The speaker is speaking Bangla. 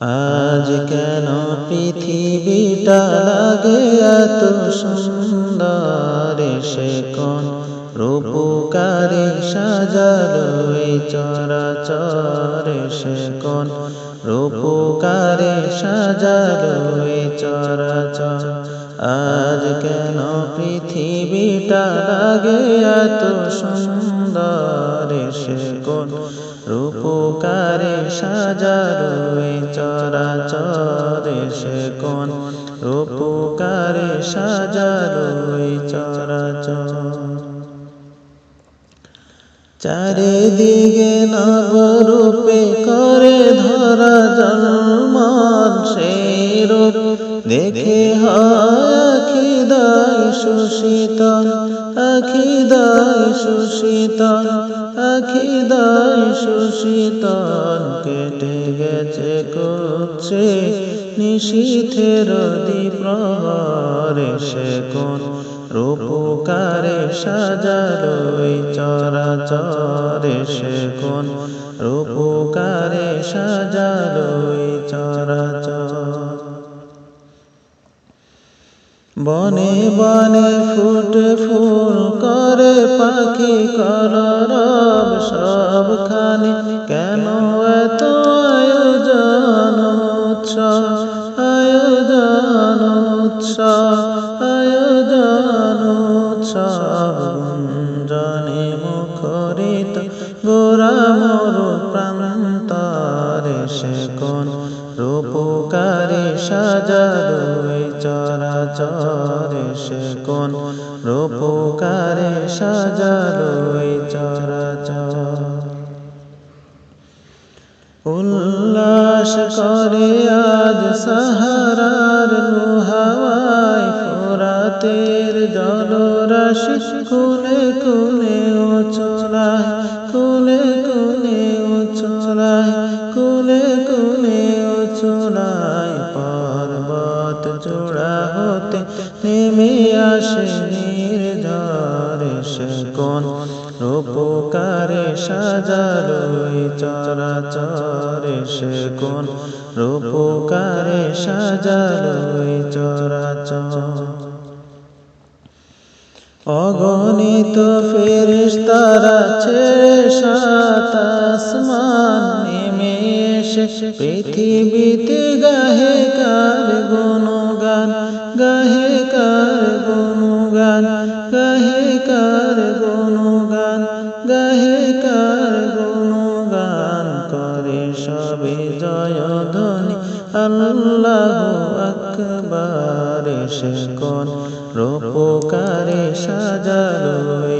আজ কেন পৃথিবীটা লাগে এত সুন্দর? সে কোন রূপকারে সাজালো এই চরাচর? সে কোন রূপকারে সাজালো এই চরাচর? আজ কেন পৃথিবীটা লাগে এত সুন্দর? সে কোন রূপকারে এই চরাচর সে কোন রূপকারে সাজালো এই চরাচর। চারিদিকে নবরূপে করে ধরা জন্মান সেই রূপ দেখে আখিদাই সুশীতল। আখিদাই সুশীতল আখিদাই সুশীতল, কেটে গেছে করছে নিশীথের দ্বীপ্রহরে সে কোন রূপকারে এই চরাচরে সে কোন রূপকারে সাজালো বনে বনে ফুটে ফুল করে পাখি কলরব সবখানে। কেন এত আয়োজন উৎসব? আয়োজন উৎসব আয়োজন উৎসব। গুঞ্জনে মুখরিত গোরা মরু প্রান্তরে সে কোন রূপকারে সাজালো চরাচরে সে কোন রূপকারে সাজালো চরাচর। উল্লাস করে আজ সাহারার লোহাওয়ায় ফোরাতের জলরাশি নেমে আসে নির্ঝরে সে কোন রূপকারে সাজালো চরাচরে সে কোন রূপকারে সাজালো চরাচর। অগণিত ফেরিস্তারা ছেড়ে সাত আসমান পৃথিবীতে গাহে কার গুণগান? গাহে কার গুণগান? গাহে কার গুণগান? গাহে কার গুণগান? করে সবে জয় ধ্বনি। আল্লাহ আকবার সে কোন রূপকারে সাজালো এই